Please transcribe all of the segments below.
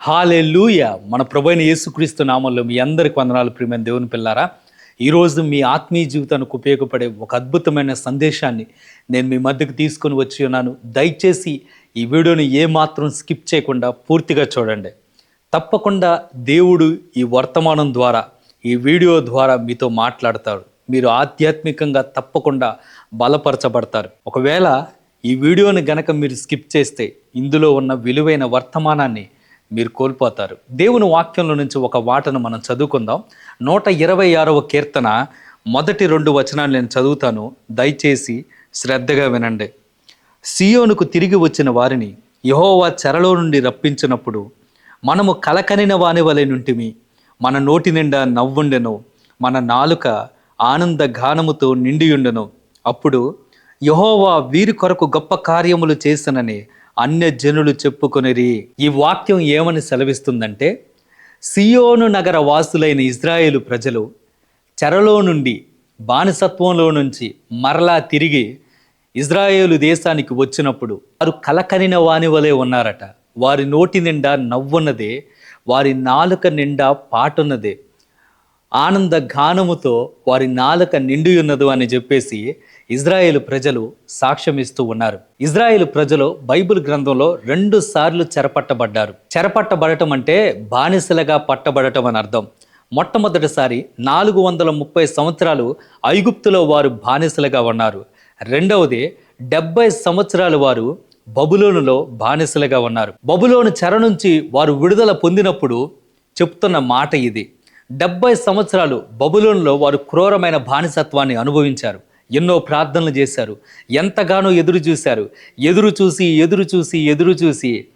Hallelujah. మన ప్రభైన యేసుక్రీస్తు నామంలో మీ అందరికి వందనాలు ప్రియమైన దేవుని పిల్లారా. ఈరోజు మీ ఆత్మీయ జీవితానికి ఉపయోగపడే ఒక అద్భుతమైన సందేశాన్ని నేను మీ మధ్యకు తీసుకొని వచ్చి ఉన్నాను. దయచేసి ఈ వీడియోని ఏమాత్రం స్కిప్ చేయకుండా పూర్తిగా చూడండి. తప్పకుండా దేవుడు ఈ వర్తమానం ద్వారా ఈ వీడియో ద్వారా మీతో మాట్లాడతాడు. మీరు ఆధ్యాత్మికంగా తప్పకుండా బలపరచబడతారు. ఒకవేళ ఈ వీడియోని గనక మీరు స్కిప్ చేస్తే ఇందులో ఉన్న విలువైన వర్తమానాన్ని మీరు కోల్పోతారు. దేవుని వాక్యంలో నుంచి ఒక వాటను మనం చదువుకుందాం. నూట ఇరవై ఆరవ కీర్తన మొదటి రెండు వచనాలు నేను చదువుతాను. దయచేసి శ్రద్ధగా వినండి. సియోనుకు తిరిగి వచ్చిన వారిని యహోవా చెరలో నుండి రప్పించినప్పుడు మనము కలకనిన వాని వలె నుంటిమి మన నోటి నిండా నవ్వుండెను మన నాలుక ఆనంద గానముతో నిండియుండెను. అప్పుడు యహోవా వీరి కొరకు గొప్ప కార్యములు చేసినని అన్య జనులు చెప్పుకొనిరి ఈ వాక్యం ఏమని సెలవిస్తుందంటే సియోను నగర వాసులైన ఇజ్రాయేలు ప్రజలు చెరలో నుండి బానిసత్వంలో నుంచి మరలా తిరిగి ఇజ్రాయేలు దేశానికి వచ్చినప్పుడు వారు కలకనిన వాని వలె ఉన్నారట. వారి నోటి నిండా నవ్వున్నదే వారి నాలుక నిండా పాటున్నదే. ఆనంద గానముతో వారి నాలుక నిండి ఉన్నదు అని చెప్పేసి ఇజ్రాయేల్ ప్రజలు సాక్ష్యమిస్తూ ఉన్నారు. ఇజ్రాయేల్ ప్రజలు బైబిల్ గ్రంథంలో రెండు సార్లు చెరపట్టబడ్డారు. చెరపట్టబడటం అంటే బానిసలుగా పట్టబడటం అని అర్థం. మొట్టమొదటిసారి నాలుగు వందల ముప్పై సంవత్సరాలు ఐగుప్తులో వారు బానిసలుగా ఉన్నారు. రెండవది డెబ్బై సంవత్సరాలు వారు బబులోనులో బానిసలుగా ఉన్నారు. బబులోను చెర నుంచి వారు విడుదల పొందినప్పుడు చెప్తున్న మాట ఇది. డెబ్బై సంవత్సరాలు బబులోన్లో వారు క్రూరమైన బానిసత్వాన్ని అనుభవించారు. ఎన్నో ప్రార్థనలు చేశారు. ఎంతగానో ఎదురు చూశారు. ఎదురు చూసి ఎదురు చూసి ఎదురు చూసి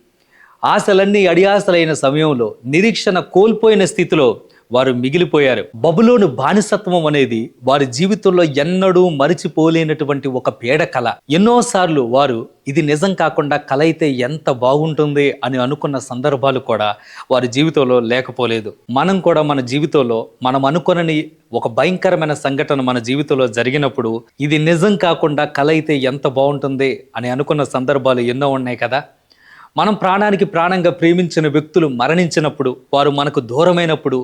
ఆశలన్నీ అడియాసలైన సమయంలో నిరీక్షణ కోల్పోయిన స్థితిలో వారు మిగిలిపోయారు. బబులోను బానిసత్వం అనేది వారి జీవితంలో ఎన్నడూ మరిచిపోలేనటువంటి ఒక పీడ కళ ఎన్నోసార్లు వారు ఇది నిజం కాకుండా కల అయితే ఎంత బాగుంటుంది అని అనుకున్న సందర్భాలు కూడా వారి జీవితంలో లేకపోలేదు. మనం కూడా మన జీవితంలో మనం అనుకునని ఒక భయంకరమైన సంఘటన మన జీవితంలో జరిగినప్పుడు ఇది నిజం కాకుండా కల అయితే ఎంత బాగుంటుంది అని అనుకున్న సందర్భాలు ఎన్నో ఉన్నాయి కదా. మనం ప్రాణానికి ప్రాణంగా ప్రేమించిన వ్యక్తులు మరణించినప్పుడు వారు మనకు దూరమైనప్పుడు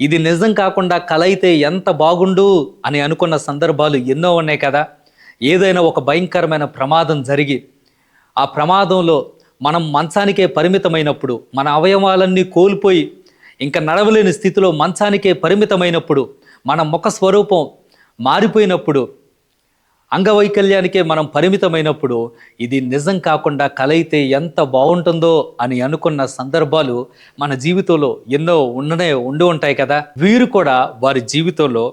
ఇది నిజం కాకుండా కల అయితే ఎంత బాగుండు అని అనుకున్న సందర్భాలు ఎన్నో ఉన్నాయి కదా. ఏదైనా ఒక భయంకరమైన ప్రమాదం జరిగి ఆ ప్రమాదంలో మనం మంచానికే పరిమితమైనప్పుడు మన అవయవాలన్నీ కోల్పోయి ఇంకా నడవలేని స్థితిలో మంచానికే పరిమితమైనప్పుడు మన ముఖ స్వరూపం మారిపోయినప్పుడు అంగవైకల్యానికే మనం పరిమితమైనప్పుడు ఇది నిజం కాకుండా కలయితే ఎంత బాగుంటుందో అని అనుకున్న సందర్భాలు మన జీవితంలో ఎన్నో ఉండనే ఉండి ఉంటాయి కదా. వీరు కూడా వారి జీవితంలో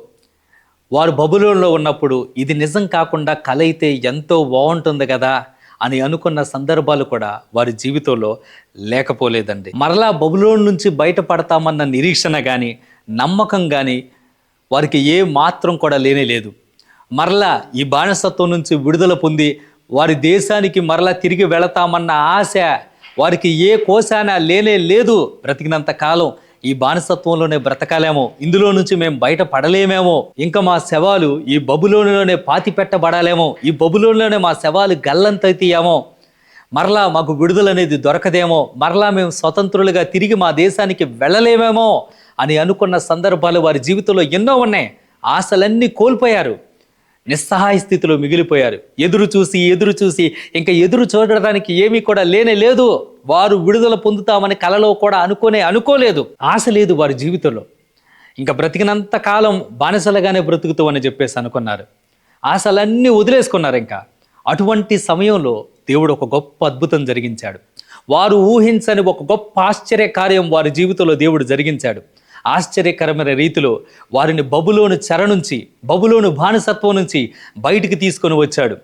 వారు బబులోన్లో ఉన్నప్పుడు ఇది నిజం కాకుండా కలయితే ఎంతో బాగుంటుంది కదా అని అనుకున్న సందర్భాలు కూడా వారి జీవితంలో లేకపోలేదండి. మరలా బబులోన్ నుంచి బయటపడతామన్న నిరీక్షణ కానీ నమ్మకం కానీ వారికి ఏ మాత్రం కూడా లేనే లేదు. మరలా ఈ బానిసత్వం నుంచి విడుదల పొంది వారి దేశానికి మరలా తిరిగి వెళతామన్న ఆశ వారికి ఏ కోశాన లేనే లేదు బ్రతికినంత కాలం ఈ బానిసత్వంలోనే బ్రతకాలేమో. ఇందులో నుంచి మేము బయట పడలేమేమో ఇంకా మా శవాలు ఈ బబులోనిలోనే పాతి పెట్టబడాలేమో ఈ బబులోనిలోనే మా శవాలు గల్లంతైతేయేమో. మరలా మాకు విడుదల అనేది దొరకదేమో. మరలా మేము స్వతంత్రులుగా తిరిగి మా దేశానికి వెళ్ళలేమేమో అని అనుకున్న సందర్భాలు వారి జీవితంలో ఎన్నో ఉన్నాయి. ఆశలన్నీ కోల్పోయారు. నిస్సహాయ స్థితిలో మిగిలిపోయారు. ఎదురు చూసి ఎదురు చూసి ఇంకా ఎదురు చూడడానికి ఏమీ కూడా లేనే లేదు. వారు విడుదల పొందుతామని కలలో కూడా అనుకోనే అనుకోలేదు. ఆశ లేదు వారి జీవితంలో. ఇంకా బ్రతికినంత కాలం బానిసలుగానే బ్రతుకుతామని చెప్పేసి అనుకున్నారు. ఆశలన్నీ వదిలేసుకున్నారు ఇంకా. అటువంటి సమయంలో దేవుడు ఒక గొప్ప అద్భుతం జరిగించాడు. వారు ఊహించని ఒక గొప్ప ఆశ్చర్య కార్యం వారి జీవితంలో దేవుడు జరిగించాడు. ఆశ్చర్యకరమైన రీతిలో వారిని బబులోను చెర నుంచి బబులోను బానిసత్వం నుంచి బయటికి తీసుకొని వచ్చాడు.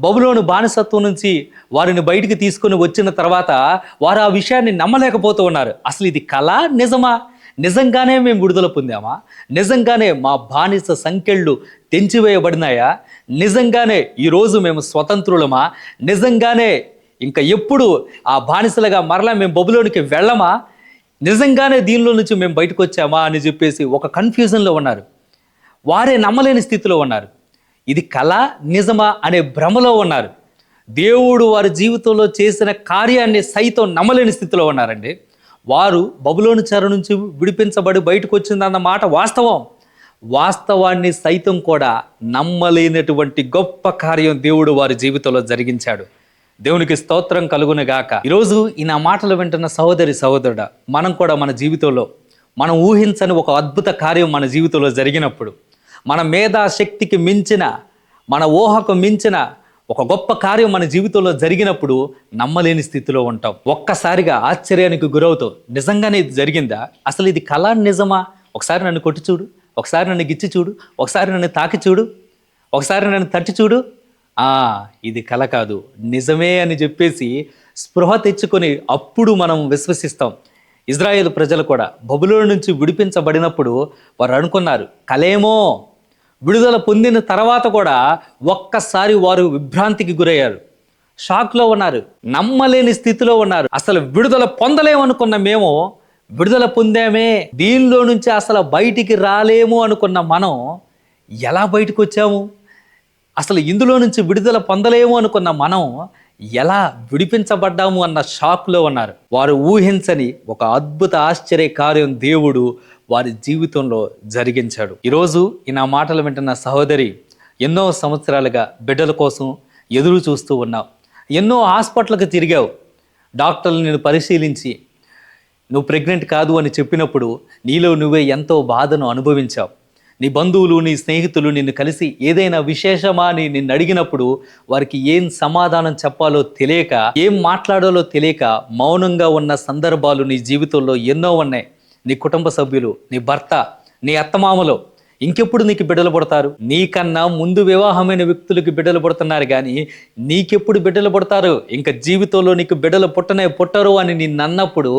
బబులోను బానిసత్వం నుంచి వారిని బయటికి తీసుకొని వచ్చిన తర్వాత వారు ఆ విషయాన్ని నమ్మలేకపోతూ ఉన్నారు. అసలు ఇది కళ? నిజమా? నిజంగానే మేము విడుదల పొందామా? నిజంగానే మా బానిస సంఖ్యళ్ళు తెంచివేయబడినాయా? నిజంగానే ఈరోజు మేము స్వతంత్రులమా? నిజంగానే ఇంకా ఎప్పుడు ఆ బానిసలుగా మరలా మేము బబులోనికి వెళ్ళమా? నిజంగానే దీనిలో నుంచి మేము బయటకు వచ్చామా అని చెప్పేసి ఒక కన్ఫ్యూజన్లో ఉన్నారు. వారే నమ్మలేని స్థితిలో ఉన్నారు. ఇది కళ నిజమా అనే భ్రమలో ఉన్నారు. దేవుడు వారి జీవితంలో చేసిన కార్యాన్ని సైతం నమ్మలేని స్థితిలో ఉన్నారండి. వారు బబులోని చెర నుంచి విడిపించబడి బయటకు వచ్చిందన్న మాట వాస్తవం. వాస్తవాన్ని సైతం కూడా నమ్మలేనటువంటి గొప్ప కార్యం దేవుడు వారి జీవితంలో జరిగించాడు. దేవునికి స్తోత్రం కలుగునుగాక. ఈరోజు ఈ నా మాటలు వింటున్న సహోదరి సహోదరుడ మనం కూడా మన జీవితంలో మనం ఊహించని ఒక అద్భుత కార్యం మన జీవితంలో జరిగినప్పుడు మన మేధా శక్తికి మించిన మన ఊహకు మించిన ఒక గొప్ప కార్యం మన జీవితంలో జరిగినప్పుడు నమ్మలేని స్థితిలో ఉంటాం. ఒక్కసారిగా ఆశ్చర్యానికి గురవుతావు. నిజంగానే ఇది జరిగిందా? అసలు ఇది కళ నిజమా? ఒకసారి నన్ను కొట్టి చూడు. ఒకసారి నన్ను గిచ్చి చూడు. ఒకసారి నన్ను తాకి చూడు. ఒకసారి నన్ను తట్టి చూడు. ఆ ఇది కల కాదు. నిజమే అని చెప్పేసి స్పృహ తెచ్చుకొని అప్పుడు మనం విశ్వసిస్తాం. ఇజ్రాయేల్ ప్రజలు కూడా బబులోని నుంచి విడిపించబడినప్పుడు వారు అనుకున్నారు కలేమో విడుదల పొందిన తర్వాత కూడా ఒక్కసారి వారు విభ్రాంతికి గురయ్యారు. షాక్లో ఉన్నారు నమ్మలేని స్థితిలో ఉన్నారు. అసలు విడుదల పొందలేమనుకున్న మేము విడుదల పొందామే. దీనిలో నుంచి అసలు బయటికి రాలేము అనుకున్న మనం ఎలా బయటకు వచ్చాము అసలు ఇందులో నుంచి విడుదల పొందలేము అనుకున్న మనం ఎలా విడిపించబడ్డాము అన్న షాక్లో ఉన్నారు. వారు ఊహించని ఒక అద్భుత ఆశ్చర్య కార్యం దేవుడు వారి జీవితంలో జరిగించాడు. ఈరోజు ఈ నా మాటలు వింటున్న సహోదరి ఎన్నో సంవత్సరాలుగా బిడ్డల కోసం ఎదురు చూస్తూ ఉన్నావు. ఎన్నో హాస్పిటల్కి తిరిగావు. డాక్టర్లు నేను పరిశీలించి నువ్వు ప్రెగ్నెంట్ కాదు అని చెప్పినప్పుడు నీలో నువ్వే ఎంతో బాధను అనుభవించావు. నీ బంధువులు నీ స్నేహితులు నిన్ను కలిసి ఏదైనా విశేషమా అని నిన్ను అడిగినప్పుడు వారికి ఏం సమాధానం చెప్పాలో తెలియక ఏం మాట్లాడాలో తెలియక మౌనంగా ఉన్న సందర్భాలు నీ జీవితంలో ఎన్నో ఉన్నాయి. నీ కుటుంబ సభ్యులు నీ భర్త నీ అత్తమామలు ఇంకెప్పుడు నీకు బిడ్డలు పుడతారు? నీకన్నా ముందు వివాహమైన వ్యక్తులకు బిడ్డలు పుడుతున్నారు కానీ నీకెప్పుడు బిడ్డలు పుడతారు? ఇంకా జీవితంలో నీకు బిడ్డలు పుట్టనే పుట్టరు అని నిన్ను అన్నప్పుడు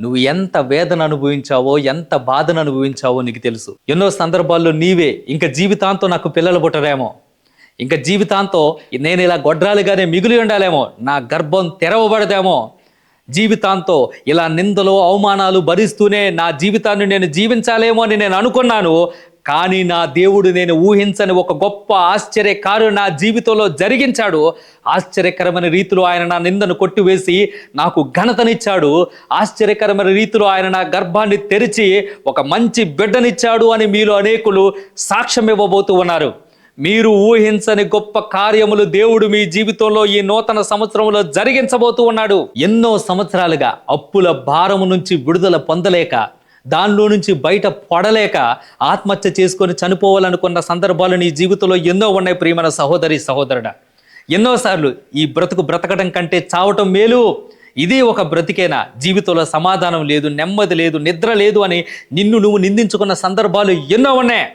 నువ్వు ఎంత వేదన అనుభవించావో ఎంత బాధను అనుభవించావో నీకు తెలుసు. ఎన్నో సందర్భాల్లో నీవే ఇంకా జీవితాంతో నాకు పిల్లలు పుట్టరేమో. ఇంకా జీవితాంతో నేను ఇలా గొడ్రాలుగానే మిగిలి ఉండాలేమో నా గర్భం తెరవబడదేమో. జీవితాంతో ఇలా నిందలు అవమానాలు భరిస్తూనే నా జీవితాన్ని నేను జీవించాలేమో అని నేను అనుకున్నాను కానీ నా దేవుడు నేను ఊహించని ఒక గొప్ప ఆశ్చర్యకారు నా జీవితంలో జరిగించాడు. ఆశ్చర్యకరమైన రీతిలో ఆయన నా నిందను కొట్టివేసి నాకు ఘనతనిచ్చాడు. ఆశ్చర్యకరమైన రీతిలో ఆయన నా గర్భాన్ని తెరిచి ఒక మంచి బిడ్డనిచ్చాడు అని మీలో అనేకులు సాక్ష్యం ఇవ్వబోతూ ఉన్నారు. మీరు ఊహించని గొప్ప కార్యములు దేవుడు మీ జీవితంలో ఈ నూతన సంవత్సరంలో జరిగించబోతూ ఉన్నాడు. ఎన్నో సంవత్సరాలుగా అప్పుల భారము నుంచి విడుదల పొందలేక దానిలో నుంచి బయట పడలేక ఆత్మహత్య చేసుకొని చనిపోవాలనుకున్న సందర్భాలు నీ జీవితంలో ఎన్నో ఉన్నాయి ప్రియమైన సహోదరి సహోదరుడ. ఎన్నోసార్లు ఈ బ్రతుకు బ్రతకడం కంటే చావటం మేలు. ఇది ఒక బ్రతికేనా? జీవితంలో సమాధానం లేదు నెమ్మది లేదు నిద్ర లేదు అని నిన్ను నువ్వు నిందించుకున్న సందర్భాలు ఎన్నో ఉన్నాయి.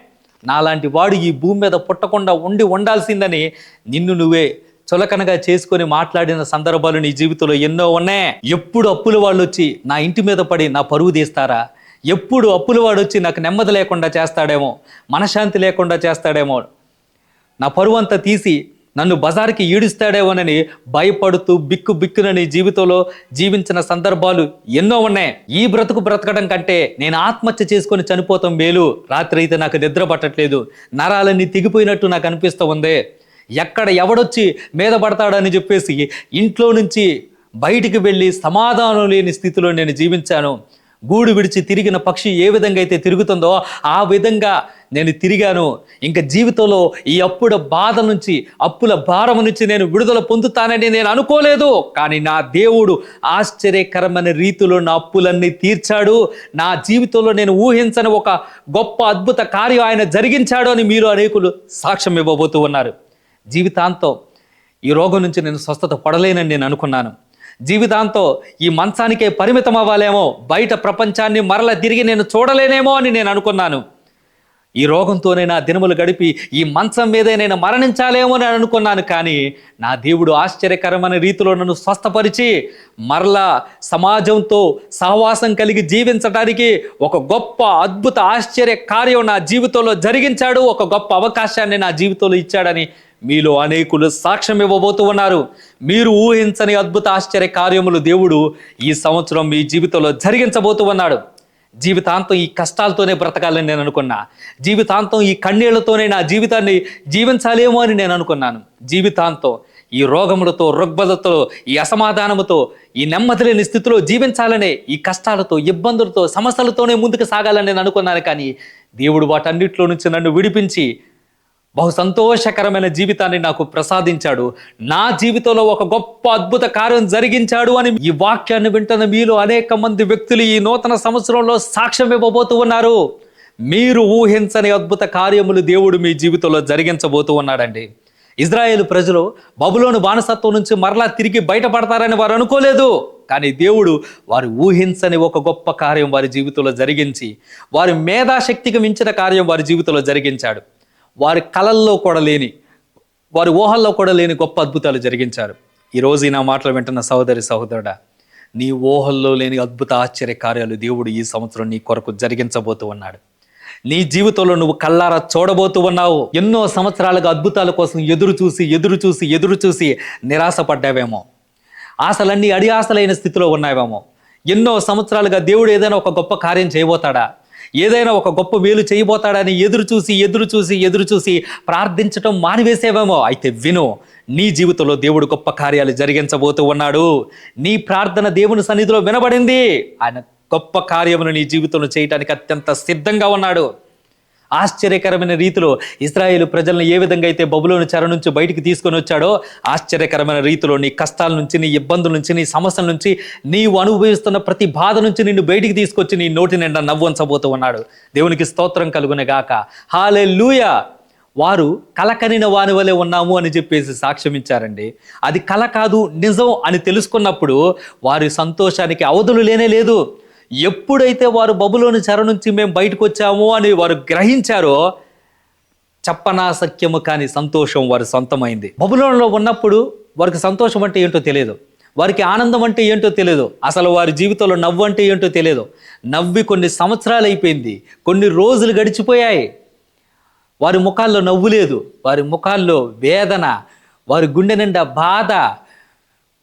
నాలాంటి వాడు ఈ భూమి మీద పుట్టకుండా ఉండి ఉండాల్సిందని నిన్ను నువ్వే చులకనగా చేసుకొని మాట్లాడిన సందర్భాలు నీ జీవితంలో ఎన్నో ఉన్నాయి. ఎప్పుడు అప్పుల వాళ్ళు వచ్చి నా ఇంటి మీద పడి నా పరువు తీస్తారా? ఎప్పుడు అప్పుల వాడు వచ్చి నాకు నెమ్మది లేకుండా చేస్తాడేమో మనశ్శాంతి లేకుండా చేస్తాడేమో నా పరువు అంతా తీసి నన్ను బజార్కి ఈడుస్తాడేమోనని భయపడుతూ బిక్కు బిక్కునని జీవితంలో జీవించిన సందర్భాలు ఎన్నో ఉన్నాయి. ఈ బ్రతుకు బ్రతకడం కంటే నేను ఆత్మహత్య చేసుకొని చనిపోతాం మేలు. రాత్రి అయితే నాకు నిద్ర పట్టట్లేదు. నరాలన్నీ తెగిపోయినట్టు నాకు అనిపిస్తూ ఉంది. ఎక్కడ ఎవడొచ్చి మీద పడతాడని చెప్పేసి ఇంట్లో నుంచి బయటికి వెళ్ళి సమాధానం లేని స్థితిలో నేను జీవించాను. గూడు విడిచి తిరిగిన పక్షి ఏ విధంగా అయితే తిరుగుతుందో ఆ విధంగా నేను తిరిగాను. ఇంకా జీవితంలో ఈ అప్పుల బాధ నుంచి అప్పుల భారం నుంచి నేను విడుదల పొందుతానని నేను అనుకోలేదు. కానీ నా దేవుడు ఆశ్చర్యకరమైన రీతిలో నా అప్పులన్నీ తీర్చాడు. నా జీవితంలో నేను ఊహించని ఒక గొప్ప అద్భుత కార్యం ఆయన జరిగించాడు అని మీరు అనేకులు సాక్ష్యం ఇవ్వబోతూ ఉన్నారు. జీవితాంతం ఈ రోగం నుంచి నేను స్వస్థత పడలేనని నేను అనుకున్నాను. జీవితాంతో ఈ మంచానికే పరిమితం అవ్వాలేమో బయట ప్రపంచాన్ని మరల తిరిగి నేను చూడలేనేమో అని నేను అనుకున్నాను. ఈ రోగంతోనే నా దినములు గడిపి ఈ మంచం మీదే నేను మరణించాలేమో అని అనుకున్నాను కానీ నా దేవుడు ఆశ్చర్యకరమైన రీతిలో నన్ను స్వస్థపరిచి మరలా సమాజంతో సహవాసం కలిగి జీవించడానికి ఒక గొప్ప అద్భుత ఆశ్చర్య కార్యం నా జీవితంలో జరిగించాడు. ఒక గొప్ప అవకాశాన్ని నా జీవితంలో ఇచ్చాడని మీలో అనేకులు సాక్ష్యం ఇవ్వబోతూ ఉన్నారు. మీరు ఊహించని అద్భుత ఆశ్చర్య కార్యములు దేవుడు ఈ సంవత్సరం మీ జీవితంలో జరిగించబోతూ ఉన్నాడు జీవితాంతం ఈ కష్టాలతోనే బ్రతకాలని నేను అనుకున్నా. జీవితాంతం ఈ కన్నీళ్ళతోనే నా జీవితాన్ని జీవించాలేమో అని నేను అనుకున్నాను. జీవితాంతం ఈ రోగములతో రుగ్బలతో ఈ అసమాధానముతో ఈ నెమ్మది లేని స్థితిలో జీవించాలనే ఈ కష్టాలతో ఇబ్బందులతో సమస్యలతోనే ముందుకు సాగాలని నేను అనుకున్నాను. కానీ దేవుడు వాటన్నిటిలో నుంచి నన్ను విడిపించి బహు సంతోషకరమైన జీవితాన్ని నాకు ప్రసాదించాడు. నా జీవితంలో ఒక గొప్ప అద్భుత కార్యం జరిగించాడు అని ఈ వాక్యాన్ని వింటున్న మీలో అనేక మంది వ్యక్తులు ఈ నూతన సంవత్సరంలో సాక్ష్యం ఇవ్వబోతూ ఉన్నారు. మీరు ఊహించని అద్భుత కార్యములు దేవుడు మీ జీవితంలో జరిగించబోతూ ఉన్నాడండి. ఇజ్రాయేల్ ప్రజలు బబులోను బానిసత్వం నుంచి మరలా తిరిగి బయటపడతారని వారు అనుకోలేదు. కానీ దేవుడు వారు ఊహించని ఒక గొప్ప కార్యం వారి జీవితంలో జరిగించి వారి మేధాశక్తికి మించిన కార్యం వారి జీవితంలో జరిగించాడు. వారి కళల్లో కూడా లేని వారి ఊహల్లో కూడా లేని గొప్ప అద్భుతాలు జరిగించారు. ఈరోజు ఈ నా మాటలు వింటున్న సహోదరి సహోదరుడా నీ ఊహల్లో లేని అద్భుత ఆశ్చర్య కార్యాలు దేవుడు ఈ సంవత్సరం నీ కొరకు జరిగించబోతూ ఉన్నాడు. నీ జీవితంలో నువ్వు కల్లారా చూడబోతూ ఉన్నావు. ఎన్నో సంవత్సరాలుగా అద్భుతాల కోసం ఎదురు చూసి ఎదురు చూసి ఎదురు చూసి నిరాశపడ్డావేమో. ఆశలన్నీ అడి ఆశలైన స్థితిలో ఉన్నావేమో. ఎన్నో సంవత్సరాలుగా దేవుడు ఏదైనా ఒక గొప్ప కార్యం చేయబోతాడా? ఏదైనా ఒక గొప్ప మేలు చేయబోతాడని ఎదురు చూసి ఎదురు చూసి ఎదురు చూసి ప్రార్థించటం మానివేసేవేమో? అయితే విను నీ జీవితంలో దేవుడు గొప్ప కార్యాలు జరిగించబోతూ ఉన్నాడు. నీ ప్రార్థన దేవుని సన్నిధిలో వినబడింది. ఆయన గొప్ప కార్యమును నీ జీవితంలో చేయటానికి అత్యంత సిద్ధంగా ఉన్నాడు. ఆశ్చర్యకరమైన రీతిలో ఇస్రాయేల్ ప్రజలను ఏ విధంగా అయితే బబులోని చెర నుంచి బయటికి తీసుకొని వచ్చాడో ఆశ్చర్యకరమైన రీతిలో నీ కష్టాల నుంచి నీ ఇబ్బందుల నుంచి నీ సమస్యల నుంచి నీవు అనుభవిస్తున్న ప్రతి బాధ నుంచి నిన్ను బయటికి తీసుకొచ్చి నీ నోటి నిండా నవ్వంచబోతూ ఉన్నాడు. దేవునికి స్తోత్రం కలుగునే గాక. హాలే వారు కలకనిన వాని వలె ఉన్నాము అని చెప్పేసి సాక్ష్యం ఇచ్చారండి. అది కల కాదు నిజం అని తెలుసుకున్నప్పుడు వారి సంతోషానికి అవధులు లేనే లేదు. ఎప్పుడైతే వారు బబులోని చెర నుంచి మేము బయటకు వచ్చాము అని వారు గ్రహించారో చెప్పనాసక్యము కాని సంతోషం వారి సొంతమైంది. బబులోనలో ఉన్నప్పుడు వారికి సంతోషం అంటే ఏంటో తెలియదు. వారికి ఆనందం అంటే ఏంటో తెలియదు. అసలు వారి జీవితంలో నవ్వు అంటే ఏంటో తెలియదు. నవ్వి కొన్ని సంవత్సరాలు అయిపోయింది. కొన్ని రోజులు గడిచిపోయాయి. వారి ముఖాల్లో నవ్వు లేదు. వారి ముఖాల్లో వేదన వారి గుండె నిండా బాధ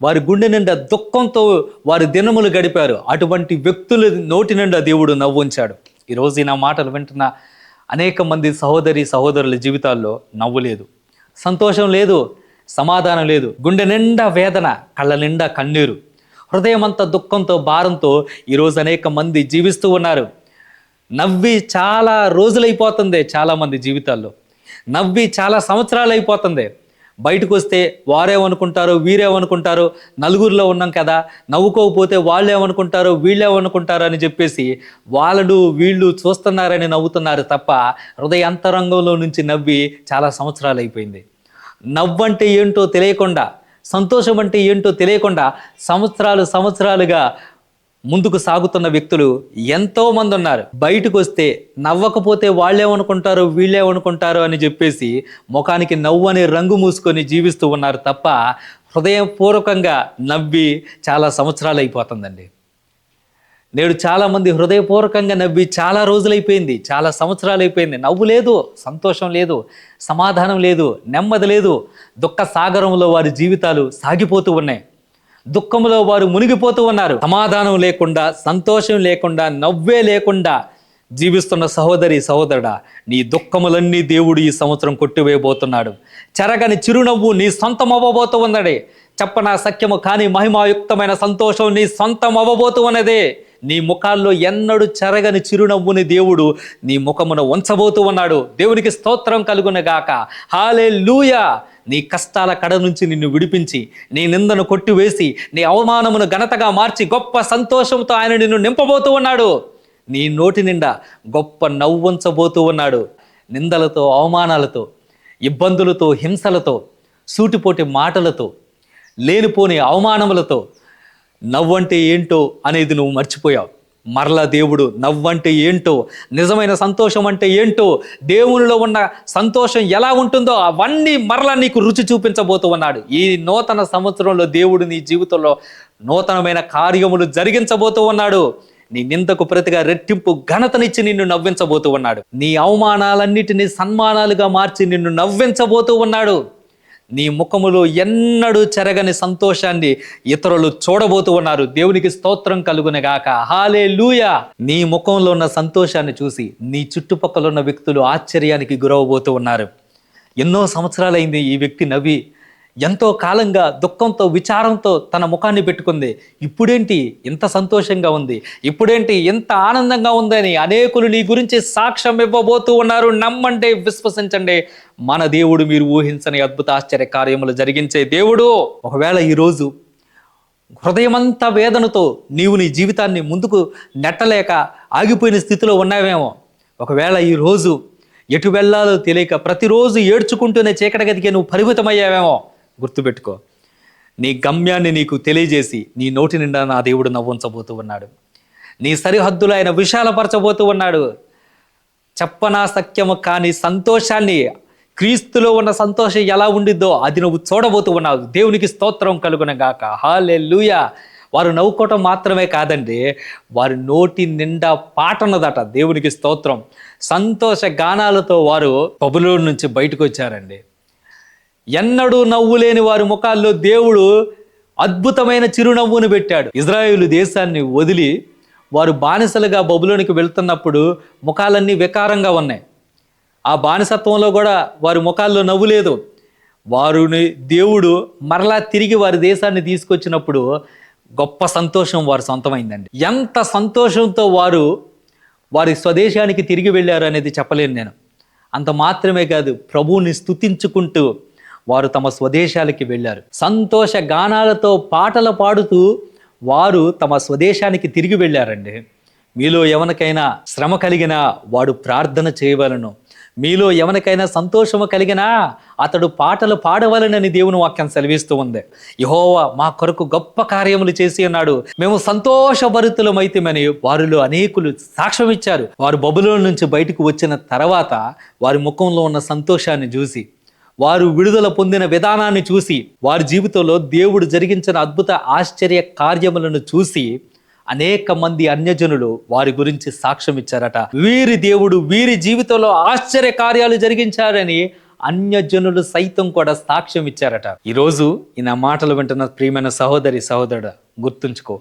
వారి గుండె నిండా దుఃఖంతో వారి దినములు గడిపారు. అటువంటి వ్యక్తుల నోటి నిండా దేవుడు నవ్వుంచాడు. ఈరోజు ఈ నా మాటలు వింటున్న అనేక మంది సహోదరి సహోదరుల జీవితాల్లో నవ్వు లేదు. సంతోషం లేదు సమాధానం లేదు. గుండె నిండా వేదన కళ్ళ నిండా కన్నీరు. హృదయం అంతా దుఃఖంతో భారంతో ఈరోజు అనేక మంది జీవిస్తూ ఉన్నారు. నవ్వి చాలా రోజులైపోతుంది చాలామంది జీవితాల్లో. నవ్వి చాలా సంవత్సరాలు అయిపోతుంది బయటకు వస్తే వారేమనుకుంటారు వీరేమనుకుంటారు నలుగురిలో ఉన్నాం కదా నవ్వుకోకపోతే వాళ్ళేమనుకుంటారు వీళ్ళేమనుకుంటారు అని చెప్పేసి వాళ్ళు వీళ్ళు చూస్తున్నారని నవ్వుతున్నారు తప్ప హృదయ అంతరంగంలో నుంచి నవ్వి చాలా సంవత్సరాలు అయిపోయింది. నవ్వంటే ఏంటో తెలియకుండా సంతోషం అంటే ఏంటో తెలియకుండా సంవత్సరాలు సంవత్సరాలుగా ముందుకు సాగుతున్న వ్యక్తులు ఎంతో మంది ఉన్నారు. బయటకు వస్తే నవ్వకపోతే వాళ్ళేమనుకుంటారు వీళ్ళేమనుకుంటారు అని చెప్పేసి ముఖానికి నవ్వు అనే రంగు మూసుకొని జీవిస్తూ ఉన్నారు తప్ప హృదయపూర్వకంగా నవ్వి చాలా సంవత్సరాలు అయిపోతుందండి. నేడు చాలామంది హృదయపూర్వకంగా నవ్వి చాలా రోజులైపోయింది. చాలా సంవత్సరాలు అయిపోయింది. నవ్వు లేదు సంతోషం లేదు సమాధానం లేదు నెమ్మది లేదు. దుఃఖ సాగరంలో వారి జీవితాలు సాగిపోతూ ఉన్నాయి. దుఃఖంలో వారు మునిగిపోతూ ఉన్నారు. సమాధానం లేకుండా సంతోషం లేకుండా నవ్వే లేకుండా జీవిస్తున్న సహోదరి సహోదరుడా నీ దుఃఖములన్నీ దేవుడు ఈ సంవత్సరం కొట్టివేయబోతున్నాడు. చెరగని చిరునవ్వు నీ సొంతం అవ్వబోతూ ఉన్నదే. చెప్పన సత్యము కానీ మహిమాయుక్తమైన సంతోషం నీ సొంతం అవ్వబోతూ ఉన్నదే. నీ ముఖాల్లో ఎన్నడు చెరగని చిరునవ్వుని దేవుడు నీ ముఖమున ఉంచబోతూ ఉన్నాడు. దేవునికి స్తోత్రం కలుగునగాక హాలే నీ కష్టాల కడ నుంచి నిన్ను విడిపించి నీ నిందను కొట్టివేసి నీ అవమానమును ఘనతగా మార్చి గొప్ప సంతోషంతో ఆయన నిన్ను నింపబోతూ ఉన్నాడు. నీ నోటి నిండా గొప్ప నవ్వుంచబోతూ ఉన్నాడు. నిందలతో అవమానాలతో ఇబ్బందులతో హింసలతో సూటిపోటి మాటలతో లేనిపోని అవమానములతో నవ్వంటే ఏంటో అనేది నువ్వు మర్చిపోయావు. మరలా దేవుడు నవ్వంటే ఏంటో నిజమైన సంతోషం అంటే ఏంటో దేవునిలో ఉన్న సంతోషం ఎలా ఉంటుందో అవన్నీ మరలా నీకు రుచి చూపించబోతూ ఉన్నాడు ఈ నూతన సంవత్సరంలో దేవుడు నీ జీవితంలో నూతనమైన కార్యములు జరిగించబోతూ ఉన్నాడు నీ నిందకు ప్రతిగా రెట్టింపు ఘనతనిచ్చి నిన్ను నవ్వించబోతూ ఉన్నాడు నీ అవమానాలన్నిటినీ సన్మానాలుగా మార్చి నిన్ను నవ్వించబోతూ ఉన్నాడు నీ ముఖములో ఎన్నడూ చెరగని సంతోషాన్ని ఇతరులు చూడబోతూ ఉన్నారు. దేవునికి స్తోత్రం కలుగునగాక హాలే లూయా నీ ముఖంలో ఉన్న సంతోషాన్ని చూసి నీ చుట్టుపక్కల ఉన్న వ్యక్తులు ఆశ్చర్యానికి గురవబోతూ ఉన్నారు. ఎన్నో సంవత్సరాలైంది ఈ వ్యక్తి నవ్వి ఎంతో కాలంగా దుఃఖంతో విచారంతో తన ముఖాన్ని పెట్టుకుంది. ఇప్పుడేంటి ఇంత సంతోషంగా ఉంది? ఇప్పుడేంటి ఇంత ఆనందంగా ఉందని అనేకులు నీ గురించి సాక్ష్యం ఇవ్వబోతూ ఉన్నారు. నమ్మండి విశ్వసించండి. మన దేవుడు మీరు ఊహించని అద్భుత ఆశ్చర్య కార్యములు జరిగించే దేవుడు. ఒకవేళ ఈరోజు హృదయమంతా వేదనతో నీవు నీ జీవితాన్ని ముందుకు నెట్టలేక ఆగిపోయిన స్థితిలో ఉన్నావేమో. ఒకవేళ ఈరోజు ఎటు వెళ్ళాలో తెలియక ప్రతిరోజు ఏడ్చుకుంటూనే చీకటి గదికి నువ్వు పరిమితమయ్యావేమో. గుర్తుపెట్టుకో. నీ గమ్యాన్ని నీకు తెలియజేసి నీ నోటి నిండా నా దేవుడు నవ్వుంచబోతూ ఉన్నాడు. నీ సరిహద్దులు ఆయన విశాలపరచబోతూ ఉన్నాడు. చెప్పనా సత్యము కాని సంతోషాన్ని క్రీస్తులో ఉన్న సంతోషం ఎలా ఉండిద్దో అది నువ్వు చూడబోతూ ఉన్నావు. దేవునికి స్తోత్రం కలుగునగాక. హాలే వారు నవ్వుకోవటం మాత్రమే కాదండి. వారి నోటి నిండా పాటనదట దేవునికి స్తోత్రం. సంతోష గానాలతో వారు పబులో నుంచి బయటకు వచ్చారండి ఎన్నడూ నవ్వు లేని వారి ముఖాల్లో దేవుడు అద్భుతమైన చిరునవ్వును పెట్టాడు. ఇజ్రాయేలు దేశాన్ని వదిలి వారు బానిసలుగా బబులోనికి వెళ్తున్నప్పుడు ముఖాలన్నీ వికారంగా ఉన్నాయి. ఆ బానిసత్వంలో కూడా వారి ముఖాల్లో నవ్వు లేదు. వారిని దేవుడు మరలా తిరిగి వారి దేశాన్ని తీసుకొచ్చినప్పుడు గొప్ప సంతోషం వారు సొంతమైందండి. ఎంత సంతోషంతో వారు వారి స్వదేశానికి తిరిగి వెళ్ళారు అనేది చెప్పలేను నేను. అంత మాత్రమే కాదు ప్రభువుని స్తుతించుకుంటూ వారు తమ స్వదేశాలకి వెళ్ళారు. సంతోష గానాలతో పాటలు పాడుతూ వారు తమ స్వదేశానికి తిరిగి వెళ్ళారండి. మీలో ఎవరికైనా శ్రమ కలిగినా వాడు ప్రార్థన చేయవలను. మీలో ఎవరికైనా సంతోషము కలిగినా అతడు పాటలు పాడవలనని దేవుని వాక్యం సెలవిస్తూ ఉంది. యహోవా మా కొరకు గొప్ప కార్యములు చేసి ఉన్నాడు. మేము సంతోషభరితులమైతేమని వారిలో అనేకులు సాక్ష్యం ఇచ్చారు వారు బబులో నుంచి బయటకు వచ్చిన తర్వాత వారి ముఖంలో ఉన్న సంతోషాన్ని చూసి వారు విడుదల పొందిన విధానాన్ని చూసి వారి జీవితంలో దేవుడు జరిగించిన అద్భుత ఆశ్చర్య కార్యములను చూసి అనేక మంది అన్యజనులు వారి గురించి సాక్ష్యం ఇచ్చారట. వీరి దేవుడు వీరి జీవితంలో ఆశ్చర్య కార్యాలు జరిగించారని అన్యజనులు సైతం కూడా సాక్ష్యం ఇచ్చారట. ఈరోజు ఈయన మాటలు వింటున్న ప్రియమైన సహోదరి సహోదరుడు గుర్తుంచుకో.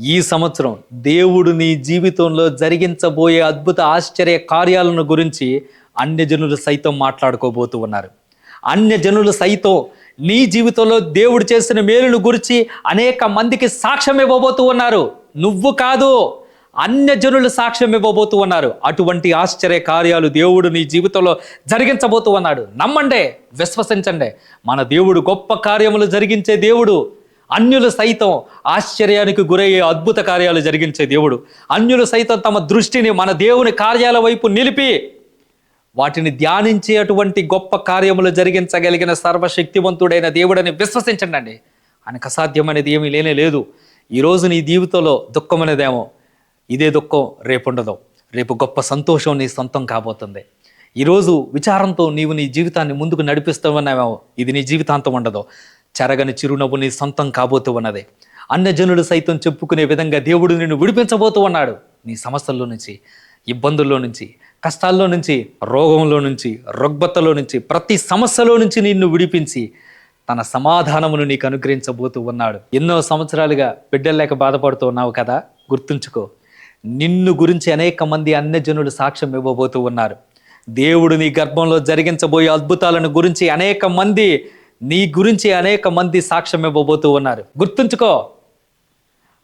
ఈ సంవత్సరం దేవుడు నీ జీవితంలో జరిగించబోయే అద్భుత ఆశ్చర్య కార్యాలను గురించి అన్యజనులు సైతం మాట్లాడుకోబోతూ ఉన్నారు. అన్యజనులు సైతం నీ జీవితంలో దేవుడు చేసిన మేలును గురించి అనేక మందికి సాక్ష్యం ఇవ్వబోతూ ఉన్నారు. నువ్వు కాదు అన్యజనులు సాక్ష్యం ఇవ్వబోతూ ఉన్నారు. అటువంటి ఆశ్చర్య కార్యాలు దేవుడు నీ జీవితంలో జరిగించబోతూ ఉన్నాడు. నమ్మండే విశ్వసించండి. మన దేవుడు గొప్ప కార్యములు జరిగించే దేవుడు. అన్యులు సైతం ఆశ్చర్యానికి గురయ్యే అద్భుత కార్యాలు జరిగించే దేవుడు. అన్యులు సైతం తమ దృష్టిని మన దేవుని కార్యాల వైపు నిలిపి వాటిని ధ్యానించేటువంటి గొప్ప కార్యములు జరిగించగలిగిన సర్వశక్తివంతుడైన దేవుడని విశ్వసించండి అండి. ఆయనకు అసాధ్యమనేది ఏమీ లేనే లేదు. ఈరోజు నీ జీవితంలో దుఃఖం అనేదేమో ఇదే దుఃఖం రేపు ఉండదు. రేపు గొప్ప సంతోషం నీ సొంతం కాబోతుంది. ఈరోజు విచారంతో నీవు నీ జీవితాన్ని ముందుకు నడిపిస్తామన్నామేమో ఇది నీ జీవితాంతం ఉండదు. చెరగని చిరునవ్వు నీ సొంతం కాబోతూ ఉన్నది. అన్యజనులు సైతం చెప్పుకునే విధంగా దేవుడు నిన్ను విడిపించబోతూ ఉన్నాడు. నీ సమస్యల్లో నుంచి ఇబ్బందుల్లో నుంచి కష్టాల్లో నుంచి రోగంలో నుంచి రుగ్బతలో నుంచి ప్రతి సమస్యలో నుంచి నిన్ను విడిపించి తన సమాధానమును నీకు అనుగ్రహించబోతూ ఉన్నాడు. ఎన్నో సంవత్సరాలుగా బిడ్డలు లేక బాధపడుతూ ఉన్నావు కదా? గుర్తుంచుకో. నిన్ను గురించి అనేక మంది అన్యజనులు సాక్ష్యం ఇవ్వబోతూ ఉన్నారు. దేవుడు నీ గర్భంలో జరిగించబోయే అద్భుతాలను గురించి అనేక మంది నీ గురించి అనేక మంది సాక్ష్యం ఇవ్వబోతూ ఉన్నారు. గుర్తుంచుకో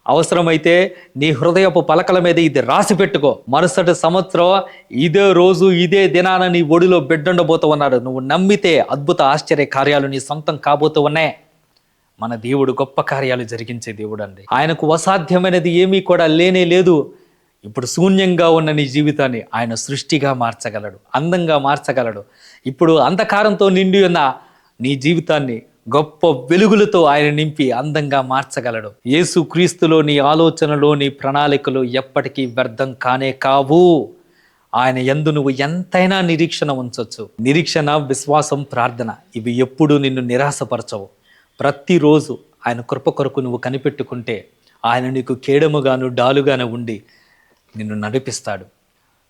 అవసరమైతే నీ హృదయపు పలకల మీద ఇది రాసి పెట్టుకో. మరుసటి సంవత్సరం ఇదే రోజు ఇదే దినాన నీ ఒడిలో బిడ్డండబోతూ ఉన్నాడు నువ్వు నమ్మితే అద్భుత ఆశ్చర్య కార్యాలు నీ సొంతం కాబోతూ ఉన్నాయి మన దేవుడు గొప్ప కార్యాలు జరిగించే దేవుడు అండి ఆయనకు అసాధ్యమైనది ఏమీ కూడా లేనే లేదు. ఇప్పుడు శూన్యంగా ఉన్న నీ జీవితాన్ని ఆయన సృష్టిగా మార్చగలడు అందంగా మార్చగలడు. ఇప్పుడు అంధకారంతో నిండి ఉన్న నీ జీవితాన్ని గొప్ప వెలుగులతో ఆయన నింపి అందంగా మార్చగలడు. యేసు క్రీస్తులో నీ ఆలోచనలో నీ ప్రణాళికలు ఎప్పటికీ వ్యర్థం కానే కావు. ఆయన ఎందు నువ్వు ఎంతైనా నిరీక్షణ ఉంచవచ్చు నిరీక్షణ విశ్వాసం ప్రార్థన ఇవి ఎప్పుడూ నిన్ను నిరాశపరచవు. ప్రతిరోజు ఆయన కృప కొరకు నువ్వు కనిపెట్టుకుంటే ఆయన నీకు కేడముగాను డాలుగాను ఉండి నిన్ను నడిపిస్తాడు.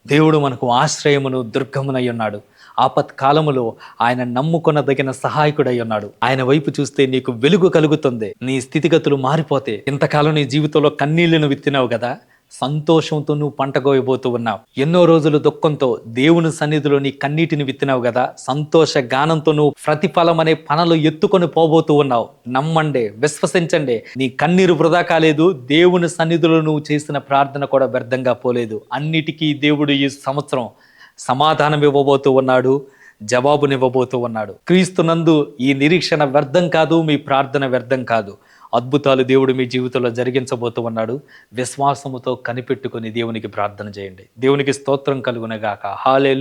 దేవుడు మనకు ఆశ్రయమును దుర్గమునై ఉన్నాడు. ఆపత్ కాలములో ఆయన నమ్ముకొనదగిన సహాయకుడై ఉన్నాడు. ఆయన వైపు చూస్తే నీకు వెలుగు కలుగుతుంది. నీ స్థితిగతులు మారిపోతే ఇంతకాలం నీ జీవితంలో కన్నీళ్ళను విత్తినావు కదా? సంతోషంతో నువ్వు పంటగోయబోతూ ఉన్నావు. ఎన్నో రోజులు దుఃఖంతో దేవుని సన్నిధిలో నీ కన్నీటిని విత్తినావు కదా? సంతోష గానంతో నువ్వు ప్రతిఫలం అనే పనులు ఎత్తుకొని పోబోతూ ఉన్నావు. నమ్మండి విశ్వసించండి నీ కన్నీరు వృధా కాలేదు. దేవుని సన్నిధిలో నువ్వు చేసిన ప్రార్థన కూడా వ్యర్థంగా పోలేదు. అన్నిటికీ దేవుడు ఈ సంవత్సరం సమాధానం ఇవ్వబోతూ ఉన్నాడు జవాబునివ్వబోతూ ఉన్నాడు. క్రీస్తునందు ఈ నిరీక్షణ వ్యర్థం కాదు మీ ప్రార్థన వ్యర్థం కాదు. అద్భుతాలు దేవుడు మీ జీవితంలో జరిగించబోతూ ఉన్నాడు. విశ్వాసముతో కనిపెట్టుకొని దేవునికి ప్రార్థన చేయండి. దేవునికి స్తోత్రం కలుగునగాక. హాలే